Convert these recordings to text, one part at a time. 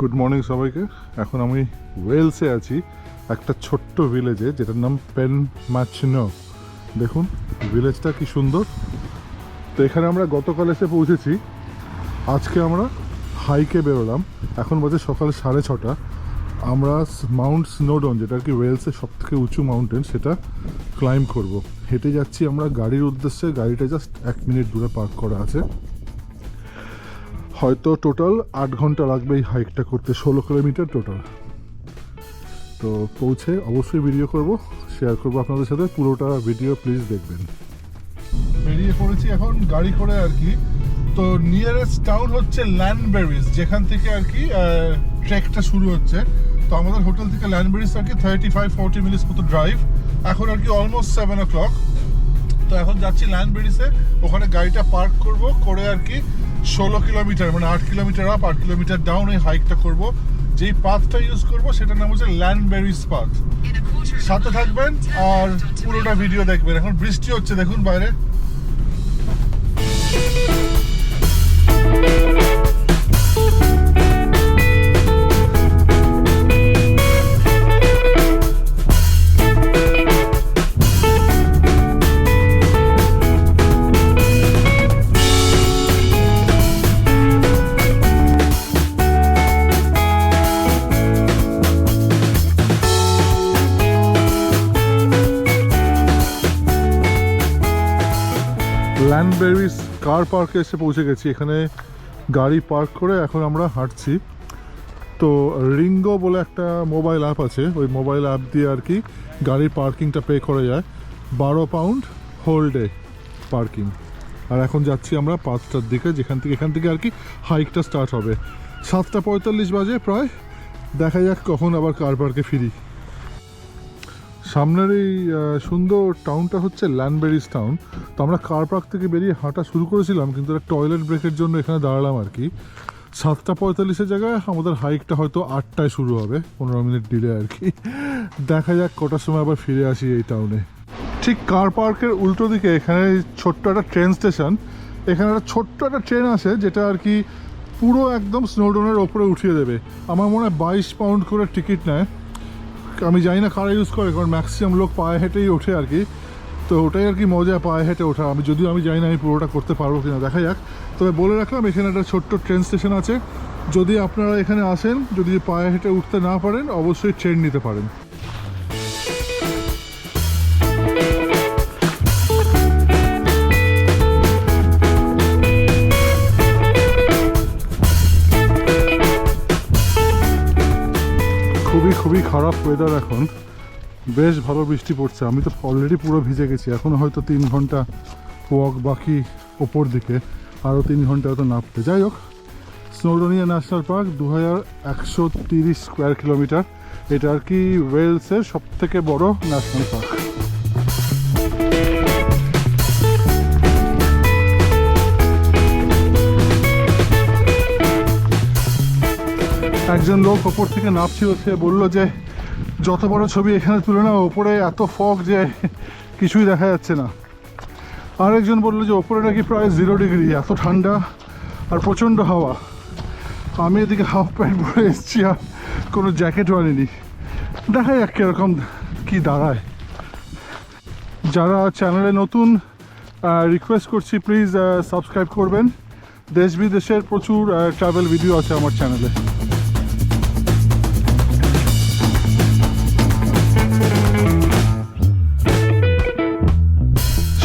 Good morning সবাইকে। এখন আমি ওয়েলসে আছি, একটা ছোট্ট ভিলেজে যেটার নাম পেন মাচনো দেখুন ভিলেজটা কি সুন্দর। তো এখানে আমরা গতকাল এসে পৌঁছেছি। আজকে আমরা হাইকে বেরোলাম। এখন বাজে সকাল সাড়ে ছটা। আমরা মাউন্ট স্নোডন যেটা কি ওয়েলসের সব থেকে উঁচু মাউন্টেন সেটা ক্লাইম্ব করব। হেঁটে যাচ্ছি আমরা গাড়ির উদ্দেশ্যে। গাড়িটা জাস্ট এক মিনিট দূরে পার্ক করা আছে। হয়তো টোটাল আট ঘণ্টা লাগবে এই হাইকটা করতে, ষোলো কিলোমিটার টোটাল তো পৌঁছে অবশ্যই ভিডিও করব শেয়ার করব আপনাদের সাথে, পুরোটা ভিডিও প্লিজ দেখবেন। বেরিয়ে পড়েছি এখন গাড়ি করে আর কি। তো নিয়ারেস্ট টাউন হচ্ছে ল্যান্ডবেরিজ যেখান থেকে আর কি ট্রেকটা শুরু হচ্ছে। তো আমাদের হোটেল থেকে ল্যান্ডবেরিজ আর কি থার্টি ফাইভ ফোরটি মিনিটস মতো ড্রাইভ এখন আর কি অলমোস্ট সেভেন ও ক্লক তো এখন যাচ্ছি ল্যান্ডবেরিজে ওখানে গাড়িটা পার্ক করব, করে আর কি ষোলো কিলোমিটার মানে আট কিলোমিটার আপ আট কিলোমিটার ডাউন এই হাইকটা করব। যেই পাথটা ইউজ করব, সেটার নাম হচ্ছে ল্যান্ডবেরিজ পাথ সাথে থাকবেন আর পুরোটা ভিডিও দেখবেন। এখন বৃষ্টি হচ্ছে, দেখুন বাইরে। ল্যান্ডবেরিজ কার পার্কে এসে পৌঁছে গেছি। এখানে গাড়ি পার্ক করে এখন আমরা হাঁটছি। তো রিঙ্গো বলে একটা মোবাইল অ্যাপ আছে। ওই মোবাইল অ্যাপ দিয়ে আর কি গাড়ির পার্কিংটা পে করা যায়। বারো পাউন্ড হোল ডে পার্কিং আর এখন যাচ্ছি আমরা পাঁচটার দিকে, যেখান থেকে এখান থেকে আর কি হাইকটা স্টার্ট হবে। সাতটা পঁয়তাল্লিশ বাজে প্রায়। দেখা যাক কখন আবার কার পার্কে ফিরি। সামনের এই সুন্দর টাউনটা হচ্ছে ল্যান্ডবেরিজ টাউন তো আমরা কার পার্ক থেকে বেরিয়ে হাঁটা শুরু করেছিলাম, কিন্তু একটা টয়লেট ব্রেকের জন্য এখানে দাঁড়ালাম আর কি। সাতটা পঁয়তাল্লিশের জায়গায় আমাদের হাইকটা হয়তো আটটায় শুরু হবে, পনেরো মিনিট ডিলে আর কি। দেখা যাক, কটার সময় আবার ফিরে আসি এই টাউনে ঠিক কার পার্কের উল্টো দিকে, এখানে ছোট্ট একটা ট্রেন স্টেশন এখানে একটা ছোট্ট একটা ট্রেন আছে, যেটা আর কি পুরো একদম স্নোডনের ওপরে উঠিয়ে দেবে। আমার মনে হয় বাইশ পাউন্ড করে টিকিট নেয়। আমি জানি না কারা ইউজ করে, কারণ ম্যাক্সিমাম লোক পায়ে হেঁটেই ওঠে আর কি। তো ওটাই আর কি মজা, পায়ে হেঁটে ওঠা। আমি যদিও আমি জানি না আমি পুরোটা করতে পারব কিনা, দেখা যাক। তবে বলে রাখলাম, এখানে একটা ছোট্ট ট্রেন স্টেশন আছে। যদি আপনারা এখানে আসেন, যদি পায়ে হেঁটে উঠতে না পারেন, অবশ্যই ট্রেন নিতে পারেন। খুবই খারাপ ওয়েদার এখন। বেশ ভালো বৃষ্টি পড়ছে। আমি তো অলরেডি পুরো ভিজে গেছি। এখনও হয়তো তিন ঘণ্টা ওয়াক বাকি ওপর দিকে। আরও তিন ঘণ্টা হয়তো নামতে। যাই হোক স্নোডোনিয়া ন্যাশনাল পার্ক দু হাজার একশো তিরিশ স্কোয়ার কিলোমিটার এটা আর কি ওয়েলসের সব থেকে বড় ন্যাশনাল পার্ক একজন লোক ওপর থেকে নামছিল সে বলল যে, যত বড় ছবি এখানে তুলে না ওপরে এত ফগ যে কিছুই দেখা যাচ্ছে না। আরেকজন বলল যে, ওপরে নাকি প্রায় জিরো ডিগ্রি এত ঠান্ডা আর প্রচণ্ড হাওয়া। আমি এদিকে হাফ প্যান্ট পরে এসেছি আর কোনো জ্যাকেটও আনিনি। দেখা যাক কীরকম কী দাঁড়ায়। যারা চ্যানেলে নতুন রিকোয়েস্ট করছি প্লিজ সাবস্ক্রাইব করবেন। দেশ বিদেশের প্রচুর ট্রাভেল ভিডিও আছে আমার চ্যানেলে।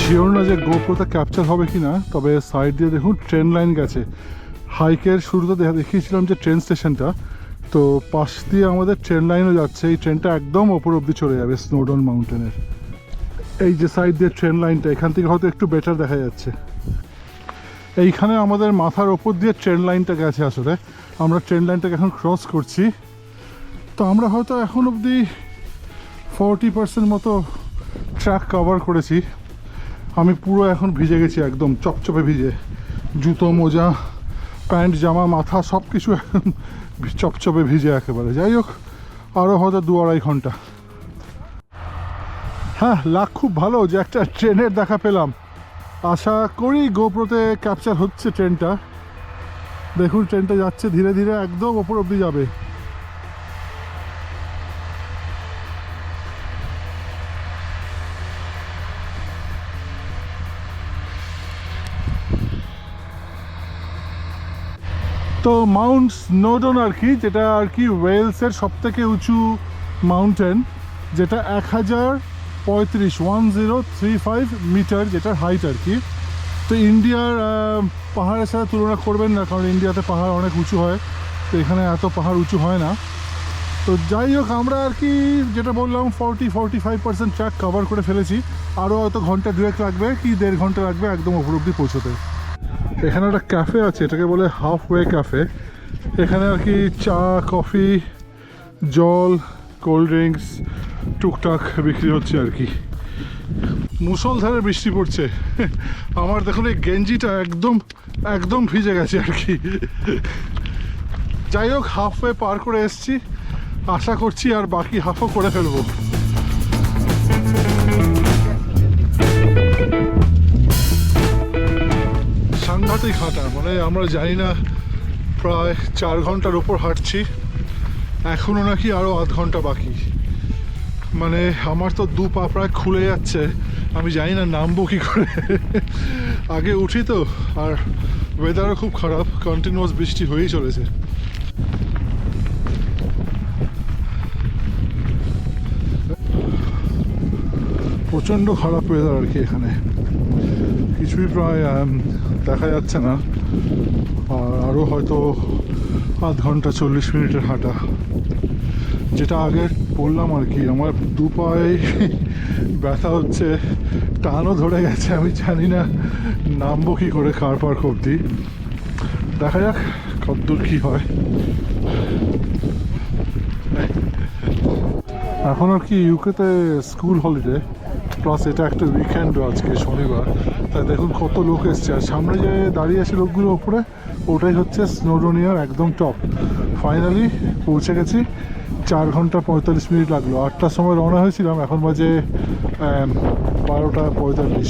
শিওর না যে গোপ্রোতে ক্যাপচার হবে কি না তবে সাইড দিয়ে দেখুন ট্রেন লাইন গেছে। হাইকের শুরুতে দেখা- দেখিয়েছিলাম যে ট্রেন স্টেশনটা তো পাশ দিয়ে আমাদের ট্রেন লাইনও যাচ্ছে। এই ট্রেনটা একদম ওপর অব্দি চলে যাবে স্নোডন মাউন্টেনের এই যে সাইড দিয়ে ট্রেন লাইনটা এখান থেকে হয়তো একটু বেটার দেখা যাচ্ছে। এইখানে আমাদের মাথার ওপর দিয়ে ট্রেন লাইনটা গেছে আসলে। আমরা ট্রেন লাইনটাকে এখন ক্রস করছি। তো আমরা হয়তো এখন অবধি ফর্টি পার্সেন্ট মতো ট্র্যাক কভার করেছি। আমি পুরো এখন ভিজে গেছি একদম, চপচপে ভিজে। জুতো, মোজা, প্যান্ট, জামা, মাথা সব কিছু চপচপে ভিজে একেবারে। যাই হোক আরও হয়তো দু আড়াই ঘণ্টা। হ্যাঁ লাখ খুব ভালো যে একটা ট্রেনের দেখা পেলাম। আশা করি গোপ্রোতে ক্যাপচার হচ্ছে ট্রেনটা। দেখুন, ট্রেনটা যাচ্ছে ধীরে ধীরে একদম ওপর অব্দি যাবে। তো মাউন্ট স্নোডন আর কি, যেটা আর কি ওয়েলসের সব থেকে উঁচু মাউন্টেন, যেটা এক হাজার পঁয়ত্রিশ one zero three five metre যেটা হাইট আর কি। তো ইন্ডিয়ার পাহাড়ের সাথে তুলনা করবেন না, কারণ ইন্ডিয়াতে পাহাড় অনেক উঁচু হয়, তো এখানে এত পাহাড় উঁচু হয় না। তো যাই হোক, আমরা আর কি, যেটা বললাম forty forty five percent track cover করে ফেলেছি। আরও হয়তো ঘণ্টা দুয়েক লাগবে, কি দেড় ঘণ্টা লাগবে, একদম অব্দি পৌঁছতে। এখানে একটা ক্যাফে আছে, এটাকে বলে হাফ ওয়ে ক্যাফে এখানে আর কি চা কফি জল কোল্ড ড্রিঙ্কস টুকটাক বিক্রি হচ্ছে আর কি। মুসলধারে বৃষ্টি পড়ছে। আমার দেখুন এই গেঞ্জিটা একদম একদম ভিজে গেছে আর কি। যাই হোক হাফ ওয়ে পার করে এসছি। আশা করছি আর বাকি হাফও করে ফেলব। সাংঘাতিক হাঁটা। মানে আমরা জানি না প্রায় চার ঘণ্টার ওপর হাঁটছি। এখনও নাকি আরও আধ ঘণ্টা বাকি। মানে আমার তো দু পা প্রায় খুলে যাচ্ছে। আমি জানি না নামবো কী করে। আগে উঠি তো আর ওয়েদারও খুব খারাপ। কন্টিনিউয়াস বৃষ্টি হয়েই চলেছে। প্রচণ্ড খারাপ ওয়েদার আর কি এখানে। কিছুই প্রায় আম, দেখা যাচ্ছে না। আর আরও হয়তো আধ ঘণ্টা চল্লিশ মিনিটের হাঁটা। যেটা আগে বললাম আর কি, আমার দু পায়ে ব্যথা হচ্ছে, টানও ধরে গেছে, আমি জানি না নামবো কী করে কার পার্ক অবধি। দেখা যাক কতদূর কী হয়। এখন আর কি ইউকেতে স্কুল হলিডে প্লাস এটা একটা উইকেন্ডও আজকে শনিবার। তাই দেখুন কত লোক এসছে। আর সামনে যে দাঁড়িয়ে আছে লোকগুলো ওপরে, ওটাই হচ্ছে স্নোডোনিয়ার একদম টপ ফাইনালি পৌঁছে গেছি। চার ঘণ্টা পঁয়তাল্লিশ মিনিট লাগল। আটটার সময় রওনা হয়েছিলাম, এখন বাজে বারোটা পঁয়তাল্লিশ।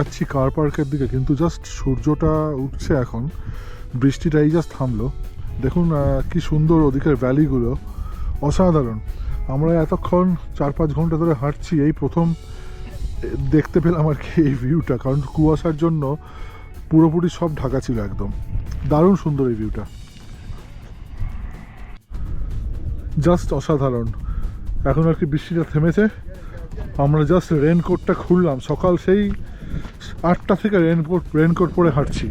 যাচ্ছি কার পার্কের দিকে, কিন্তু জাস্ট সূর্যটা উঠছে এখন। বৃষ্টিটা এই জাস্ট থামলো। দেখুন কি সুন্দর ওদিকের ভ্যালিগুলো অসাধারণ। আমরা এতক্ষণ চার পাঁচ ঘণ্টা ধরে হাঁটছি, এই প্রথম দেখতে পেলাম আর কি এই ভিউটা কারণ কুয়াশার জন্য পুরোপুরি সব ঢাকা ছিল একদম। দারুণ সুন্দর এই ভিউটা জাস্ট অসাধারণ। এখন আর কি বৃষ্টিটা থেমেছে। আমরা জাস্ট রেনকোটটা খুললাম। সকাল সেই আটটা থেকে রেনকোট রেনকোট পরে হাঁটছি।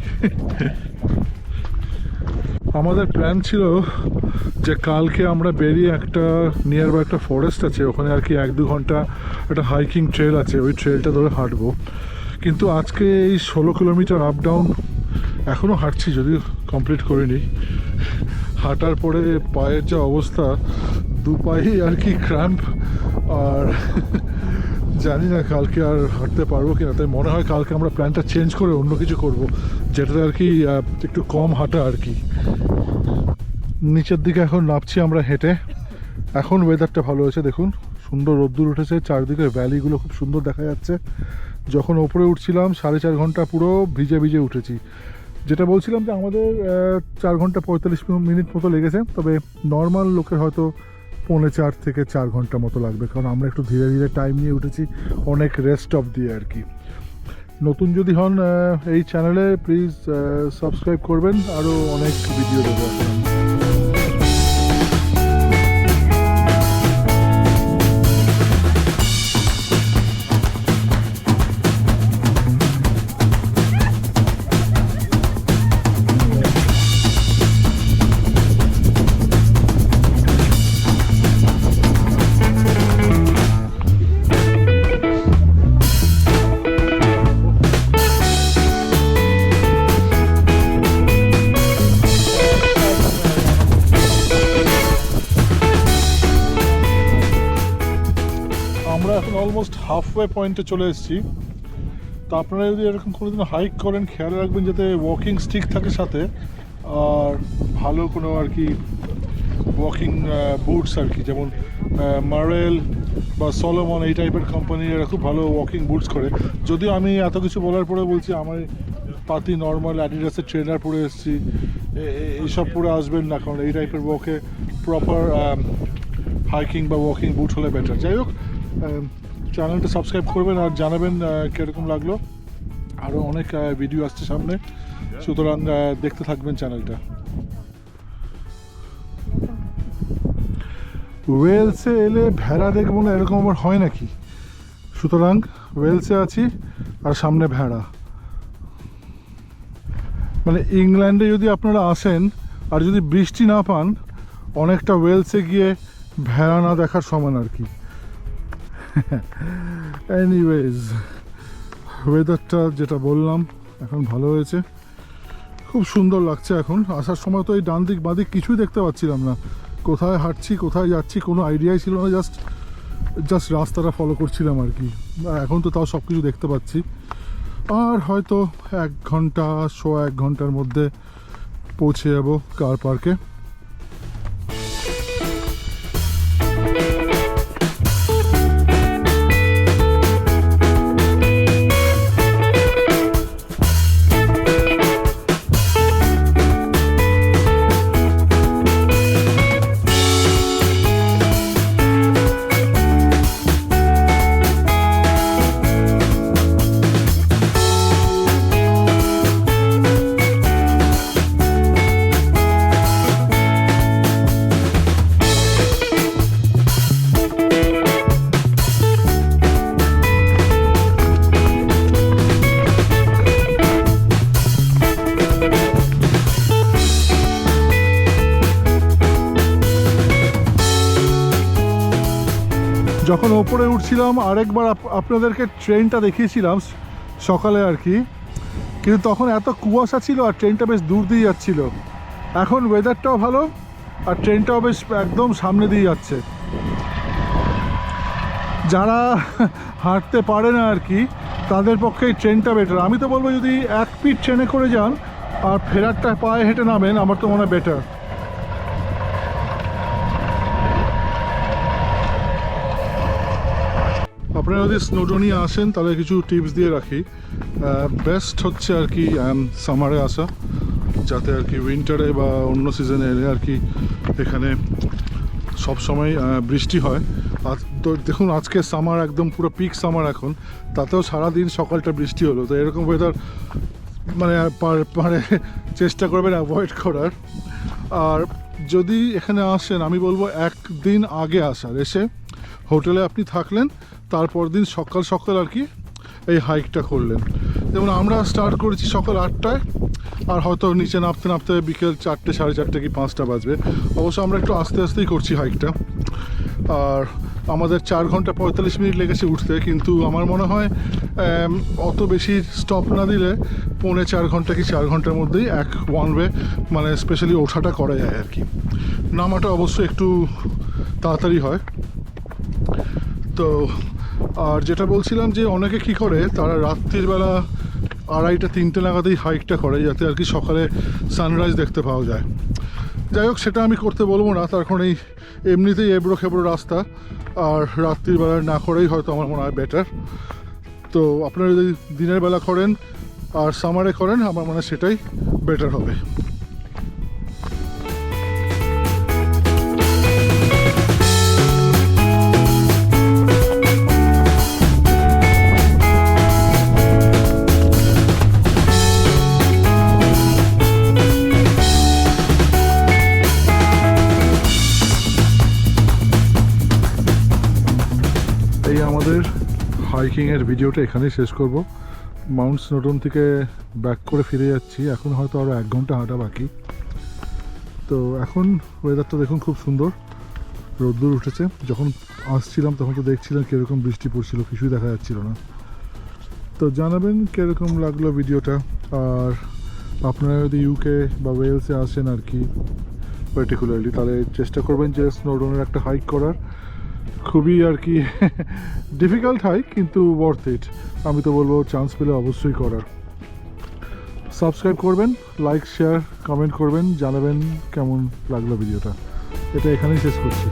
আমাদের প্ল্যান ছিল যে কালকে আমরা বেরিয়ে একটা নিয়ার বাই একটা ফরেস্ট আছে, ওখানে আর কি এক দু ঘণ্টা একটা হাইকিং ট্রেল আছে, ওই ট্রেলটা ধরে হাঁটবো। কিন্তু আজকে এই ষোলো কিলোমিটার আপ ডাউন এখনও হাঁটছি, যদিও কমপ্লিট করিনি। হাঁটার পরে পায়ের যা অবস্থা দু পায়েই আর কি ক্র্যাম্প আর জানি না কালকে আর হাঁটতে পারব কিনা, তাই মনে হয় কালকে আমরা প্ল্যানটা চেঞ্জ করে অন্য কিছু করব। যেটাতে আর কি একটু কম হাঁটা আর কি। নিচের দিকে এখন নামছি আমরা হেঁটে। এখন ওয়েদারটা ভালো হয়েছে, দেখুন। সুন্দর রোদ্দুর উঠেছে চারদিকের ভ্যালিগুলো খুব সুন্দর দেখা যাচ্ছে। যখন ওপরে উঠছিলাম, সাড়ে চার ঘণ্টা পুরো ভিজে ভিজে উঠেছি। যেটা বলছিলাম যে আমাদের চার ঘণ্টা পঁয়তাল্লিশ মিনিট মতো লেগেছে, তবে নর্মাল লোকের হয়তো পৌনে চার থেকে চার ঘণ্টা মতো লাগবে, কারণ আমরা একটু ধীরে ধীরে টাইম নিয়ে উঠেছি, অনেক রেস্ট অফ দিয়ে আর কি। নতুন যদি হন এই চ্যানেলে প্লিজ সাবস্ক্রাইব করবেন আরও অনেক ভিডিও দেবো এখন আমি। এখন অলমোস্ট হাফওয়ে পয়েন্টে চলে এসেছি। তো আপনারা যদি এরকম কোনোদিন হাইক করেন, খেয়াল রাখবেন যাতে ওয়াকিং স্টিক থাকে সাথে, আর ভালো কোনো আর কি ওয়াকিং বুটস আর কি, যেমন মারেল বা সলোমন এই টাইপের কোম্পানি এরা খুব ভালো ওয়াকিং বুটস করে। যদিও আমি এত কিছু বলার পরে বলছি, আমার পাতি নর্মাল অ্যাডিডাসের ট্রেনার পরে এসেছি। এইসব পরে আসবেন না, কারণ এই টাইপের ওয়াকে প্রপার হাইকিং বা ওয়াকিং বুট হলে বেটার যাই হোক চ্যানেলটা সাবস্ক্রাইব করবেন আর জানাবেন কীরকম লাগল। আরও অনেক ভিডিও আসছে সামনে। সুতরাং দেখতে থাকবেন চ্যানেলটা। ওয়েলসে এলে ভেড়া দেখব না, এরকম আবার হয় নাকি? সুতরাং, ওয়েলসে আছি আর সামনে ভেড়া। মানে ইংল্যান্ডে যদি আপনারা আসেন আর যদি বৃষ্টি না পান, অনেকটা ওয়েলসে গিয়ে ভেড়া না দেখার সমান আর কি। এনিওয়েজ ওয়েদারটা যেটা বললাম, এখন ভালো হয়েছে। খুব সুন্দর লাগছে এখন। আসার সময় তো এই ডান দিক বাঁ দিক কিছুই দেখতে পাচ্ছিলাম না। কোথায় হাঁটছি, কোথায় যাচ্ছি, কোনো আইডিয়াই ছিল না জাস্ট জাস্ট রাস্তাটা ফলো করছিলাম আর কি। এখন তো তাও সব কিছু দেখতে পাচ্ছি। আর হয়তো এক ঘণ্টা শো এক ঘণ্টার মধ্যে পৌঁছে যাব কার পার্কে যখন ওপরে উঠছিলাম, আরেকবার আপ- আপনাদেরকে ট্রেনটা দেখিয়েছিলাম সকালে আর কি। কিন্তু তখন এত কুয়াশা ছিল আর ট্রেনটা বেশ দূর দিয়ে যাচ্ছিল। এখন ওয়েদারটাও ভালো আর ট্রেনটাও বেশ একদম সামনে দিয়ে যাচ্ছে। যারা হাঁটতে পারে না আর কি, তাদের পক্ষে এই ট্রেনটা বেটার আমি তো বলব যদি এক পিট ট্রেনে করে যান আর ফেরারটা পায়ে হেঁটে নামেন, আমার তো মনে হয় বেটার আপনারা যদি স্নোডনি আসেন, তাহলে কিছু টিপস দিয়ে রাখি। বেস্ট হচ্ছে আর কি সামারে আসা, যাতে আর কি উইন্টারে বা অন্য সিজনে এলে আর কি এখানে সব সময় বৃষ্টি হয়। আর তো দেখুন, আজকে সামার একদম পুরো পিক সামার এখন, তাতেও সারাদিন সকালটা বৃষ্টি হলো। তো এরকম ওয়েদার মানে মানে চেষ্টা করবেন অ্যাভয়েড করার। আর যদি এখানে আসেন, আমি বলব একদিন আগে আসার, এসে হোটেলে আপনি থাকলেন তারপর দিন সকাল সকাল আর কি এই হাইকটা করলেন। যেমন আমরা স্টার্ট করেছি সকাল আটটায়, আর হয়তো নিচে নামতে নামতে বিকেল চারটে, সাড়ে চারটে কি পাঁচটা বাজবে। অবশ্য আমরা একটু আস্তে আস্তেই করছি হাইকটা আর আমাদের চার ঘণ্টা পঁয়তাল্লিশ মিনিট লেগেছে উঠতে, কিন্তু আমার মনে হয় অত বেশি স্টপ না দিলে পৌনে চার ঘণ্টা কি চার ঘণ্টার মধ্যেই এক ওয়ান ওয়ে মানে স্পেশালি ওঠাটা করা যায় আর কি। নামাটা অবশ্য একটু তাড়াতাড়ি হয়। তো আর যেটা বলছিলাম যে অনেকে কি করে, তারা রাত্রির বেলা আড়াইটা, তিনটে নাগাদেই হাইকটা করে যাতে আর কি সকালে সানরাইজ দেখতে পাওয়া যায়। যাই হোক, সেটা আমি করতে বলব না, তার কারণ এই এমনিতেই এবড়ো খেবড়ো রাস্তা। আর রাত্রির বেলা না করেই হয়তো আমার মনে হয় বেটার তো আপনারা যদি দিনের বেলা করেন আর সামারে করেন, আমার মনে হয় সেটাই বেটার হবে। হাইকিংয়ের ভিডিওটা এখানেই শেষ করব। মাউন্ট স্নোটন থেকে ব্যাক করে ফিরে যাচ্ছি। এখন হয়তো আরও এক ঘণ্টা হাঁটা বাকি। তো এখন ওয়েদারটা দেখুন খুব সুন্দর। রোদ্দুর উঠেছে। যখন আসছিলাম তখন তো দেখছিলাম কীরকম বৃষ্টি পড়ছিল, কিছুই দেখা যাচ্ছিল না। তো জানাবেন কীরকম লাগল ভিডিওটা। আর আপনারা যদি ইউকে বা ওয়েলসে আসেন আর কি পার্টিকুলারলি তাহলে চেষ্টা করবেন যে স্নোডনের একটা হাইক করার। খুবই আর কি ডিফিকাল্ট হয়, কিন্তু ওয়ার্থ ইট আমি তো বলব চান্স পেলে অবশ্যই করার। সাবস্ক্রাইব করবেন লাইক শেয়ার কমেন্ট করবেন, জানাবেন কেমন লাগল ভিডিওটা এটা এখানেই শেষ করছি।